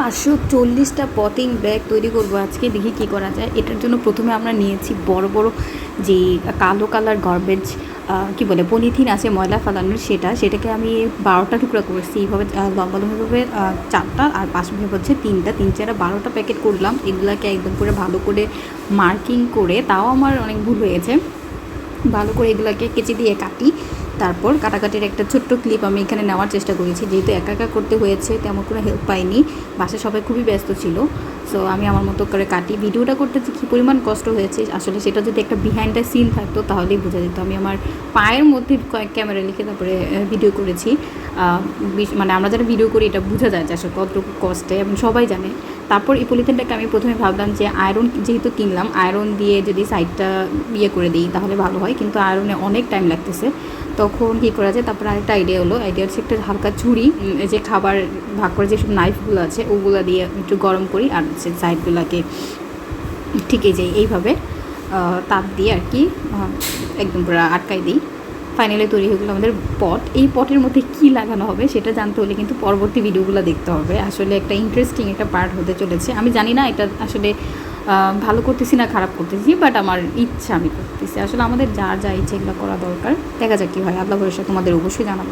পাঁচশো চল্লিশটা potting bag তৈরি করব আজকে, দেখি কি করা যায়। এটার জন্য প্রথমে আমরা নিয়েছি বড় বড় যে কালো কালার গার্বেজ কি বলে, পলিথিন আছে, ময়লা ফেলানোর সেটা। সেটাকে আমি বারোটা টুকরা করছি। এইভাবে লম্বা লম্বাভাবে চারটা আর পাশে হচ্ছে তিনটা। তিন চারটা বারোটা প্যাকেট করলাম। এগুলাকে একদম করে ভালো করে মার্কিং করে, তাও আমার অনেক ভুল হয়েছে। ভালো করে এগুলোকে কেচি দিয়ে কাটি। তারপর কাটাকাটির একটা ছোট্ট ক্লিপ আমি এখানে নেওয়ার চেষ্টা করেছি। যেহেতু একা একা করতে হয়েছে, তেমন কোনো হেল্প পাইনি। বাসায় সবাই খুবই ব্যস্ত ছিল। সো আমি আমার মতো করে কাটি। ভিডিওটা করতে কী পরিমাণ কষ্ট হয়েছে, আসলে সেটা যদি একটা বিহাইন্ড দ্য সিন থাকতো, তাহলেই বোঝা যেত। আমি আমার পায়ের মধ্যে কয়েক ক্যামেরা লিখে তারপরে ভিডিও করেছি। মানে আমরা যারা ভিডিও করি, এটা বোঝা যায় যে আসলে কতটুকু কষ্টে, এবং সবাই জানে। তারপর এই পলিথিনটাকে আমি প্রথমে ভাবলাম যে আয়রন যেহেতু কিনলাম আয়রন দিয়ে যদি সাইডটা ইয়ে করে দিই, তাহলে ভালো হয়। কিন্তু আয়রনে অনেক টাইম লাগতেছে। তখন কী করা যায়? তারপর আরেকটা আইডিয়া হলো আইডিয়া হচ্ছে একটা হালকা ছুরি যে খাবার ভাগ করে যেসব নাইফগুলো আছে, ওগুলো দিয়ে একটু গরম করি আর হচ্ছে সাইডগুলোকে ঠিক এই যে এইভাবে তাপ দিয়ে আর কি একদম পুরো আটকাই দিই। ফাইনালি তৈরি হয়ে গেলো আমাদের পট এই পটের মধ্যে কি লাগানো হবে সেটা জানতে হলে কিন্তু পরবর্তী ভিডিওগুলো দেখতে হবে। আসলে একটা ইন্টারেস্টিং একটা পার্ট হতে চলেছে। আমি জানি না এটা আসলে ভালো করতেছি না, খারাপ করতেছি বাট আমার ইচ্ছা আমি করতেছি। আসলে আমাদের যার যা ইচ্ছে এগুলো করা দরকার। দেখা যাক কী হয়। আল্লাহ ভরসা তোমাদের অবশ্যই জানাব।